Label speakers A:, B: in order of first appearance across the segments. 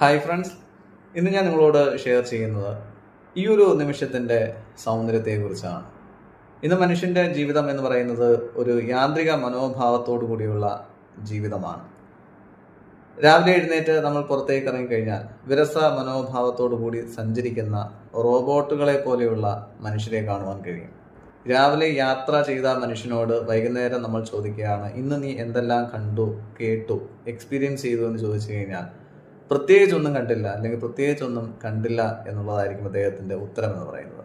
A: Hi friends ഇന്ന് ഞാൻ നിങ്ങളോട് ഷെയർ ചെയ്യുന്നത് ഈ ഒരു നിമിഷത്തിന്റെ സൗന്ദര്യത്തെക്കുറിച്ചാണ്. ഇന്ന് മനുഷ്യന്റെ ജീവിതം എന്ന് പറയുന്നത് ഒരു യാന്ത്രിക മനോഭാവത്തോടു കൂടിയുള്ള ജീവിതമാണ്. രാവിലെ എഴുന്നേറ്റ് നമ്മൾ പുറത്തേക്ക് ഇറങ്ങിക്കഴിഞ്ഞാൽ വിരസ മനോഭാവത്തോടു കൂടി സഞ്ചരിക്കുന്ന റോബോട്ടുകളെ പോലെയുള്ള മനുഷ്യരെ കാണുവാൻ കഴിയും. രാവിലെ യാത്ര ചെയ്ത മനുഷ്യനോട് വൈകുന്നേരം നമ്മൾ ചോദിക്കുകയാണ് ഇന്ന് നീ എന്തെല്ലാം കണ്ടു കേട്ടു എക്സ്പീരിയൻസ് ചെയ്തു എന്ന് ചോദിച്ചു കഴിഞ്ഞാൽ പ്രത്യേകിച്ച് ഒന്നും കണ്ടില്ല അല്ലെങ്കിൽ പ്രത്യേകിച്ച് ഒന്നും കണ്ടില്ല എന്നുള്ളതായിരിക്കും അദ്ദേഹത്തിന്റെ ഉത്തരം എന്ന് പറയുന്നത്.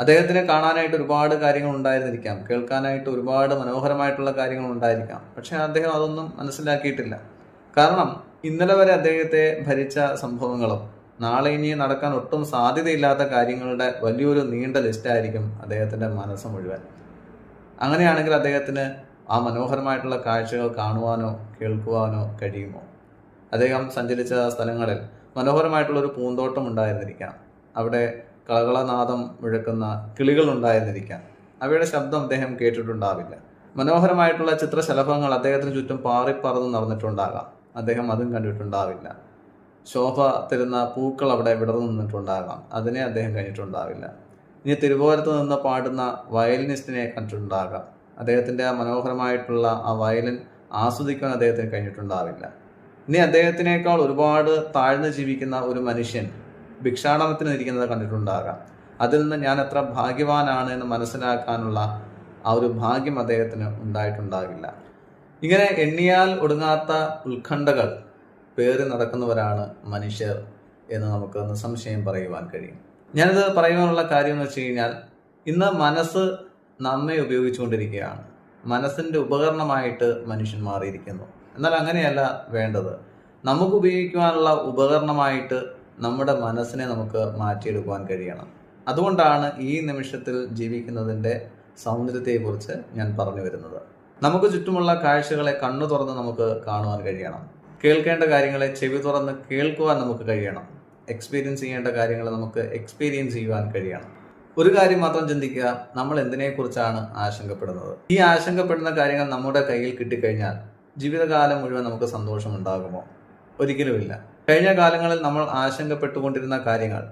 A: അദ്ദേഹത്തിന് കാണാനായിട്ട് ഒരുപാട് കാര്യങ്ങൾ ഉണ്ടായിരുന്നിരിക്കാം കേൾക്കാനായിട്ട് ഒരുപാട് മനോഹരമായിട്ടുള്ള കാര്യങ്ങൾ ഉണ്ടായിരിക്കാം പക്ഷെ അദ്ദേഹം അതൊന്നും മനസ്സിലാക്കിയിട്ടില്ല. കാരണം ഇന്നലെ വരെ അദ്ദേഹത്തെ ഭരിച്ച സംഭവങ്ങളും നാളെ ഇനി നടക്കാൻ ഒട്ടും സാധ്യതയില്ലാത്ത കാര്യങ്ങളുടെ വലിയൊരു നീണ്ട ലിസ്റ്റായിരിക്കും അദ്ദേഹത്തിന്റെ മനസ്സ് മുഴുവൻ. അങ്ങനെയാണെങ്കിൽ അദ്ദേഹത്തിന് ആ മനോഹരമായിട്ടുള്ള കാഴ്ചകൾ കാണുവാനോ കേൾക്കുവാനോ കഴിയുമോ? അദ്ദേഹം സഞ്ചരിച്ച സ്ഥലങ്ങളിൽ മനോഹരമായിട്ടുള്ള ഒരു പൂന്തോട്ടം ഉണ്ടായിരുന്നിരിക്കാം. അവിടെ കളകളനാദം മുഴക്കുന്ന കിളികൾ ഉണ്ടായിരുന്നിരിക്കാം. അവയുടെ ശബ്ദം അദ്ദേഹം കേട്ടിട്ടുണ്ടാവില്ല. മനോഹരമായിട്ടുള്ള ചിത്രശലഭങ്ങൾ അദ്ദേഹത്തിന് ചുറ്റും പാറിപ്പറന്ന് നടന്നിട്ടുണ്ടാകാം. അദ്ദേഹം അതും കണ്ടിട്ടുണ്ടാവില്ല. ശോഭ തരുന്ന പൂക്കൾ അവിടെ വിടർന്നു നിന്നിട്ടുണ്ടാകാം. അതിനെ അദ്ദേഹം കഴിഞ്ഞിട്ടുണ്ടാവില്ല ഇനി തിരുവോരത്ത് നിന്ന് പാടുന്ന വയലിനിസ്റ്റിനെ കണ്ടിട്ടുണ്ടാകാം. അദ്ദേഹത്തിന്റെ ആ മനോഹരമായിട്ടുള്ള ആ വയലിൻ ആസ്വദിക്കാൻ അദ്ദേഹത്തിന് കഴിഞ്ഞിട്ടുണ്ടാവില്ല. ഇനി അദ്ദേഹത്തിനേക്കാൾ ഒരുപാട് താഴ്ന്നു ജീവിക്കുന്ന ഒരു മനുഷ്യൻ ഭിക്ഷാടനത്തിന് ഇരിക്കുന്നത് കണ്ടിട്ടുണ്ടാകാം. അതിൽ നിന്ന് ഞാൻ എത്ര ഭാഗ്യവാനാണ് എന്ന് മനസ്സിലാക്കാനുള്ള ആ ഒരു ഭാഗ്യം അദ്ദേഹത്തിന് ഉണ്ടായിട്ടുണ്ടാകില്ല. ഇങ്ങനെ എണ്ണിയാൽ ഒടുങ്ങാത്ത ഉത്കണ്ഠകൾ പേറി നടക്കുന്നവരാണ് മനുഷ്യർ എന്ന് നമുക്ക് നിസ്സംശയം പറയുവാൻ കഴിയും. ഞാനിത് പറയുവാനുള്ള കാര്യം എന്ന് വെച്ച് കഴിഞ്ഞാൽ ഇന്ന് മനസ്സ് നമ്മെ ഉപയോഗിച്ചുകൊണ്ടിരിക്കുകയാണ്. മനസ്സിന്റെ ഉപകരണമായിട്ട് മനുഷ്യൻ മാറിയിരിക്കുന്നു. എന്നാൽ അങ്ങനെയല്ല വേണ്ടത്. നമുക്ക് ഉപയോഗിക്കുവാനുള്ള ഉപകരണമായിട്ട് നമ്മുടെ മനസ്സിനെ നമുക്ക് മാറ്റിയെടുക്കുവാൻ കഴിയണം. അതുകൊണ്ടാണ് ഈ നിമിഷത്തിൽ ജീവിക്കുന്നതിന്റെ സൗന്ദര്യത്തെക്കുറിച്ച് ഞാൻ പറഞ്ഞു വരുന്നത്. നമുക്ക് ചുറ്റുമുള്ള കാഴ്ചകളെ കണ്ണു തുറന്ന് നമുക്ക് കാണുവാൻ കഴിയണം. കേൾക്കേണ്ട കാര്യങ്ങളെ ചെവി തുറന്ന് കേൾക്കുവാൻ നമുക്ക് കഴിയണം. എക്സ്പീരിയൻസ് ചെയ്യേണ്ട കാര്യങ്ങളെ നമുക്ക് എക്സ്പീരിയൻസ് ചെയ്യുവാൻ കഴിയണം. ഒരു കാര്യം മാത്രം ചിന്തിക്കുക നമ്മൾ എന്തിനെക്കുറിച്ചാണ് ആശങ്കപ്പെടുന്നത്? ഈ ആശങ്കപ്പെടുന്ന കാര്യങ്ങൾ നമ്മുടെ കയ്യിൽ കിട്ടിക്കഴിഞ്ഞാൽ ജീവിതകാലം മുഴുവൻ നമുക്ക് സന്തോഷം ഉണ്ടാകുമോ ഒരിക്കലുമില്ല. കഴിഞ്ഞ കാലങ്ങളിൽ നമ്മൾ ആശങ്കപ്പെട്ടുകൊണ്ടിരുന്ന കാര്യങ്ങൾ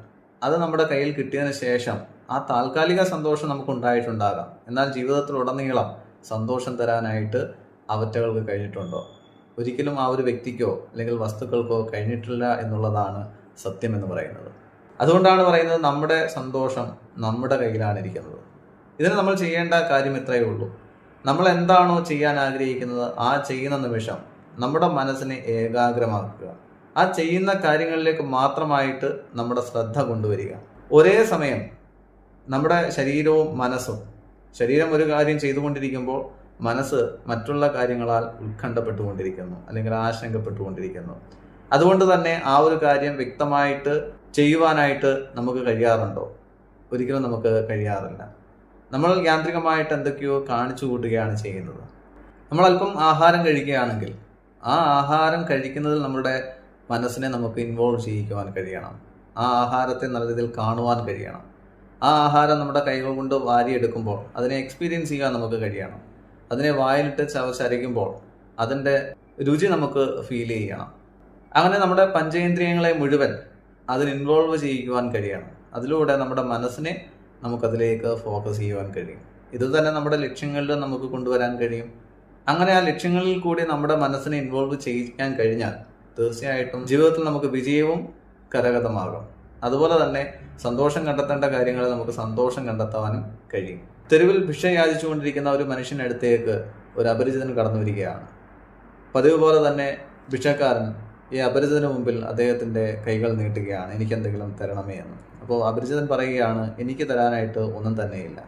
A: അത് നമ്മുടെ കയ്യിൽ കിട്ടിയതിന് ശേഷം ആ താൽക്കാലിക സന്തോഷം നമുക്ക് ഉണ്ടായിട്ടുണ്ടാകാം എന്നാൽ ജീവിതത്തിലുടനീളം സന്തോഷം തരാനായിട്ട് അവറ്റകൾക്ക് കഴിഞ്ഞിട്ടുണ്ടോ? ഒരിക്കലും ആ ഒരു വ്യക്തിക്കോ അല്ലെങ്കിൽ വസ്തുക്കൾക്കോ കഴിഞ്ഞിട്ടില്ല എന്നുള്ളതാണ് സത്യം എന്ന് പറയുന്നത്. അതുകൊണ്ടാണ് പറയുന്നത് നമ്മുടെ സന്തോഷം നമ്മുടെ കയ്യിലാണ് ഇരിക്കുന്നത് ഇതിന് നമ്മൾ ചെയ്യേണ്ട കാര്യം ഇത്രയേ ഉള്ളൂ. നമ്മൾ എന്താണോ ചെയ്യാൻ ആഗ്രഹിക്കുന്നത് ആ ചെയ്യുന്ന നിമിഷം നമ്മുടെ മനസ്സിനെ ഏകാഗ്രമാക്കുക. ആ ചെയ്യുന്ന കാര്യങ്ങളിലേക്ക് മാത്രമായിട്ട് നമ്മുടെ ശ്രദ്ധ കൊണ്ടുവരിക. ഒരേ സമയം നമ്മുടെ ശരീരവും മനസ്സും ശരീരം ഒരു കാര്യം ചെയ്തുകൊണ്ടിരിക്കുമ്പോൾ മനസ്സ് മറ്റുള്ള കാര്യങ്ങളാൽ ഉത്കണ്ഠപ്പെട്ടുകൊണ്ടിരിക്കുന്നു അല്ലെങ്കിൽ ആശങ്കപ്പെട്ടുകൊണ്ടിരിക്കുന്നു. അതുകൊണ്ട് തന്നെ ആ ഒരു കാര്യം വ്യക്തമായിട്ട് ചെയ്യുവാനായിട്ട് നമുക്ക് കഴിയാറുണ്ടോ? ഒരിക്കലും നമുക്ക് കഴിയാറില്ല. നമ്മൾ യാന്ത്രികമായിട്ട് എന്തൊക്കെയോ കാണിച്ചു കൂട്ടുകയാണ് ചെയ്യുന്നത്. നമ്മൾ അല്പം ആഹാരം കഴിക്കുകയാണെങ്കിൽ ആ ആഹാരം കഴിക്കുന്നതിൽ നമ്മുടെ മനസ്സിനെ നമുക്ക് ഇൻവോൾവ് ചെയ്യിക്കുവാൻ കഴിയണം. ആ ആഹാരത്തെ നല്ല രീതിയിൽ കാണുവാൻ കഴിയണം. ആ ആഹാരം നമ്മുടെ കൈകൾ കൊണ്ട് വാരിയെടുക്കുമ്പോൾ അതിനെ എക്സ്പീരിയൻസ് ചെയ്യാൻ നമുക്ക് കഴിയണം. അതിനെ വായിലിട്ട് ചവച്ചരയ്ക്കുമ്പോൾ അതിന്റെ രുചി നമുക്ക് ഫീൽ ചെയ്യണം. അങ്ങനെ നമ്മുടെ പഞ്ചേന്ദ്രിയങ്ങളെ മുഴുവൻ അതിന് ഇൻവോൾവ് ചെയ്യിക്കുവാൻ കഴിയണം. അതിലൂടെ നമ്മുടെ മനസ്സിനെ നമുക്കതിലേക്ക് ഫോക്കസ് ചെയ്യുവാൻ കഴിയും. ഇത് തന്നെ നമ്മുടെ ലക്ഷ്യങ്ങളിൽ നമുക്ക് കൊണ്ടുവരാൻ കഴിയും. അങ്ങനെ ആ ലക്ഷ്യങ്ങളിൽ കൂടി നമ്മുടെ മനസ്സിനെ ഇൻവോൾവ് ചെയ്യിക്കാൻ കഴിഞ്ഞാൽ തീർച്ചയായിട്ടും ജീവിതത്തിൽ നമുക്ക് വിജയവും കരഗതമാകും. അതുപോലെ തന്നെ സന്തോഷം കണ്ടെത്തേണ്ട കാര്യങ്ങളിൽ നമുക്ക് സന്തോഷം കണ്ടെത്താനും കഴിയും. തെരുവിൽ ഭിക്ഷ യാചിച്ചുകൊണ്ടിരിക്കുന്ന ഒരു മനുഷ്യനടുത്തേക്ക് ഒരു അപരിചിതൻ കടന്നു വരികയാണ് പതിവ് പോലെ തന്നെ ഭിക്ഷക്കാരൻ ഈ അപരിചിതന് മുമ്പിൽ അദ്ദേഹത്തിന്റെ കൈകൾ നീട്ടുകയാണ് എനിക്ക് എന്തെങ്കിലും തരണമേ എന്ന്. അപ്പോൾ അപരിചിതൻ പറയുകയാണ് എനിക്ക് തരാനായിട്ട് ഒന്നും തന്നെയില്ല.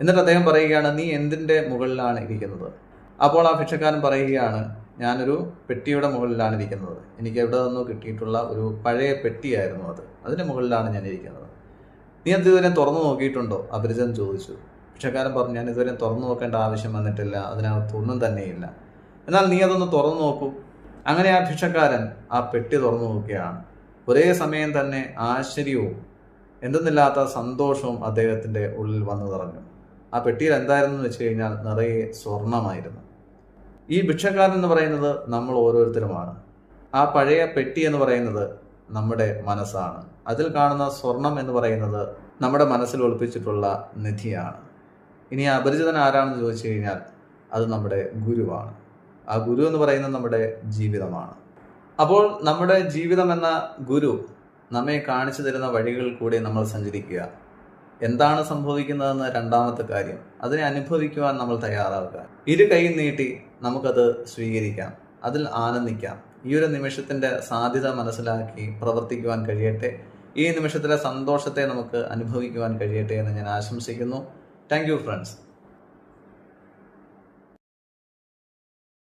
A: എന്നിട്ട് അദ്ദേഹം പറയുകയാണ് നീ എന്തിന്റെ മുകളിലാണ് ഇരിക്കുന്നത്? അപ്പോൾ ആ ഭിക്ഷക്കാരൻ പറയുകയാണ് ഞാനൊരു പെട്ടിയുടെ മുകളിലാണ് ഇരിക്കുന്നത്. എനിക്ക് എവിടെ നിന്നോ കിട്ടിയിട്ടുള്ള ഒരു പഴയ പെട്ടിയായിരുന്നു അത്. അതിന്റെ മുകളിലാണ് ഞാൻ ഇരിക്കുന്നത്. നീ അത് ഇതുവരെ തുറന്നു നോക്കിയിട്ടുണ്ടോ? അപരിചിതൻ ചോദിച്ചു. ഭിക്ഷക്കാരൻ പറഞ്ഞു ഞാൻ ഇതുവരെ തുറന്നു നോക്കേണ്ട ആവശ്യം വന്നിട്ടില്ല. അതിനകത്ത് ഒന്നും തന്നെയില്ല. എന്നാൽ നീ അതൊന്ന് തുറന്നു നോക്കൂ. അങ്ങനെ ആ ഭിക്ഷക്കാരൻ ആ പെട്ടി തുറന്നു നോക്കുകയാണ്. ഒരേ സമയം തന്നെ ആശ്ചര്യവും എന്തെന്നില്ലാത്ത സന്തോഷവും അദ്ദേഹത്തിന്റെ ഉള്ളിൽ വന്നു നിറഞ്ഞു. ആ പെട്ടിയിൽ എന്തായിരുന്നു വെച്ച് കഴിഞ്ഞാൽ നിറയെ സ്വർണമായിരുന്നു. ഈ ഭിക്ഷക്കാരൻ എന്ന് പറയുന്നത് നമ്മൾ ഓരോരുത്തരുമാണ്. ആ പഴയ പെട്ടി എന്ന് പറയുന്നത് നമ്മുടെ മനസ്സാണ്. അതിൽ കാണുന്ന സ്വർണം എന്ന് പറയുന്നത് നമ്മുടെ മനസ്സിൽ ഒളിപ്പിച്ചിട്ടുള്ള നിധിയാണ്. ഇനി അപരിചിതൻ ആരാണെന്ന് ചോദിച്ചു കഴിഞ്ഞാൽ അത് നമ്മുടെ ഗുരുവാണ്. ആ ഗുരു എന്ന് പറയുന്നത് നമ്മുടെ ജീവിതമാണ്. അപ്പോൾ നമ്മുടെ ജീവിതം എന്ന ഗുരു നമ്മെ കാണിച്ചു തരുന്ന വഴികളിൽ കൂടി നമ്മൾ സഞ്ചരിക്കുക. എന്താണ് സംഭവിക്കുന്നതെന്ന് രണ്ടാമത്തെ കാര്യം. അതിനെ അനുഭവിക്കുവാൻ നമ്മൾ തയ്യാറാവുക. ഇരു കൈ നീട്ടി നമുക്കത് സ്വീകരിക്കാം. അതിൽ ആനന്ദിക്കാം. ഈ ഒരു നിമിഷത്തിന്റെ സാധ്യത മനസ്സിലാക്കി പ്രവർത്തിക്കുവാൻ കഴിയട്ടെ. ഈ നിമിഷത്തിലെ സന്തോഷത്തെ നമുക്ക് അനുഭവിക്കുവാൻ കഴിയട്ടെ എന്ന് ഞാൻ ആശംസിക്കുന്നു. Thank friends